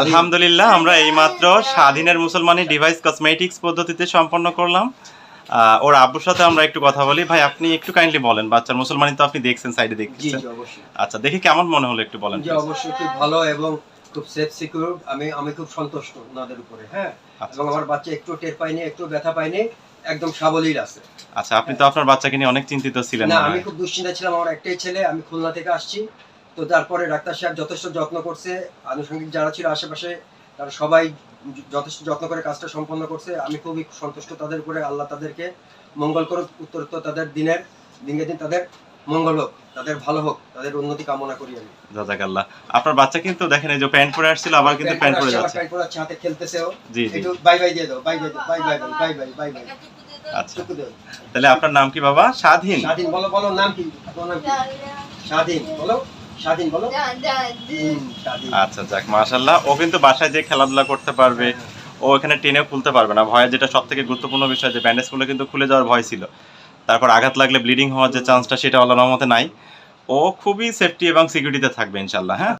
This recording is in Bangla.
আলহামদুলিল্লাহ আমরা এইমাত্র স্বাধীনের মুসলমানি ডিভাইস কসমেটিক্স পদ্ধতিতে সম্পন্ন করলাম। ওর আব্বুর সাথে আমরা একটু কথা বলি। ভাই আপনি একটু কাইন্ডলি বলেন বাচ্চার মুসলমানি তো আপনি দেখছেন সাইডে দেখছেন। জি অবশ্যই। আচ্ছা দেখে কেমন মনে হলো একটু বলেন জি অবশ্যই খুব ভালো এবং খুব সেফ সিকিউর আমি আমি খুব সন্তুষ্ট ওনাদের উপরে হ্যাঁ? আচ্ছা, এবং আমার বাচ্চা একটু টের পায়নি একটু ব্যথা পায়নি একদম সাবলীল আছে। আচ্ছা আপনি তো আপনার বাচ্চাকে নিয়ে অনেক চিন্তিত ছিলেন না আমি খুব দুশ্চিন্তা ছিলাম আমার একটাই ছেলে আমি খুলনা থেকে আসছি। তো তারপরে ডাক্তার সাহেব যথেষ্ট যত্ন করছে আনুষঙ্গিক যারা ছিল আশেপাশে তারা সবাই যথেষ্ট যত্ন করে কাজটা সম্পন্ন করছে। আমি খুবই সন্তুষ্ট তাদের উপরে আল্লাহ তাদেরকে মঙ্গল করুক উত্তরোত্তর তাদের দিনের দিনকে দিন তাদের মঙ্গল হোক তাদের ভালো হোক তাদের উন্নতি কামনা করি আমি। জাজাকাল্লাহ। আপনার বাচ্চা কিন্তু দেখেন এই যে প্যান্ট পরে আসছিল আবার কিন্তু প্যান্ট পরে যাচ্ছে। প্যান্ট পরে আছে, হাতে খেলতেছেও জি জি। একটু বাই বাই দিয়ে দাও bye bye bye bye bye bye bye bye. আচ্ছা। তাহলে আপনার নাম কি বাবা? স্বাধীন। স্বাধীন বলো বলো নাম কি? তোমার নাম কি? স্বাধীন বলো। স্বাধীন বলো? আচ্ছা যাক মাশাল্লাহ ও কিন্তু বাসায় যে খেলাধুলা করতে পারবে। ও এখানে টেনে খুলতে পারবে না। ভয় যেটা সব থেকে গুরুত্বপূর্ণ বিষয় যে ব্যান্ডেজগুলো কিন্তু খুলে যাওয়ার ভয় ছিল। তারপর আঘাত লাগলে ব্লিডিং হওয়ার যে চান্সটা সেটা আল্লাহর মতে নাই। ও খুবই সেফটি এবং সিকিউরিটিতে থাকবে ইনশাল্লাহ হ্যাঁ?